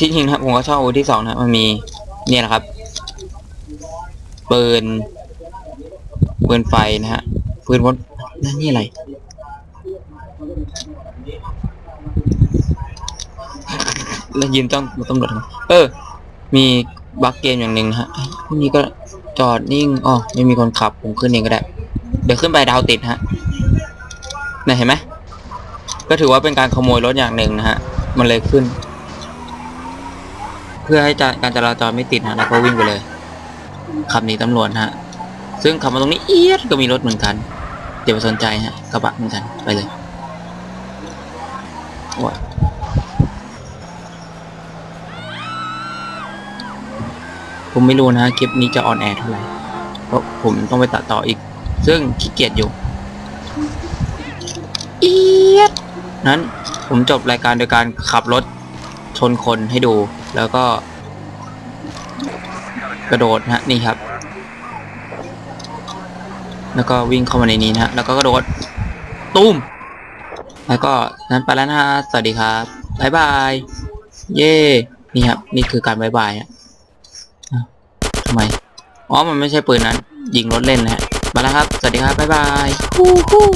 ที่จริงนะครับผมก็ชอบอาวุธที่สองนะมันมีเนี่ยนะครับปืนปืนไฟนะฮะปืนวดนั่นนี่อะไรแล้วยืนต้องตำรวจเออ มีบักเกมอย่างหนึ่งนะฮะพวกนี้ก็จอดนิ่งอ๋อไม่มีคนขับผมขึ้นเองก็ได้ เดี๋ยวขึ้นไปดาวติดฮะน่ะเห็นไหมก็ถือว่าเป็นการขโมยรถอย่างหนึ่งนะฮะ มันเลยขึ้น พื่อให้การจราจรไม่ติดฮะแล้วก็วิ่งไปเลยขับหนีตำรวจฮะ ซึ่งขับมาตรงนี้เอียดก็มีรถเหมือนกันเดี๋ยวไปสนใจฮะกระบะเหมือนกันไปเลยโอ้ยผมไม่รู้นะฮะคลิปนี้จะออนแอร์เท่าไหร่เพราะผมต้องไปตัดต่ออีก ซึ่งขี้เกียจอยู่เอียดนั้นผมจบรายการโดยการขับรถชนคนให้ดู แล้วก็ กระโดดนะฮะนี่ครับ แล้วก็วิ่งเข้ามาในนี้นะฮะแล้วก็กระโดดตุ้ม แล้วก็นั้นไปแล้วนะฮะสวัสดีครับบ๊ายบาย เย่นี่ครับ นี่คือการบ๊ายบายฮะอ้าวทำไม อ๋อ มันไม่ใช่ปืนนั้น ยิงรถเล่นนะฮะ มาแล้วครับ สวัสดีครับบ๊ายบายฮู้ฮู้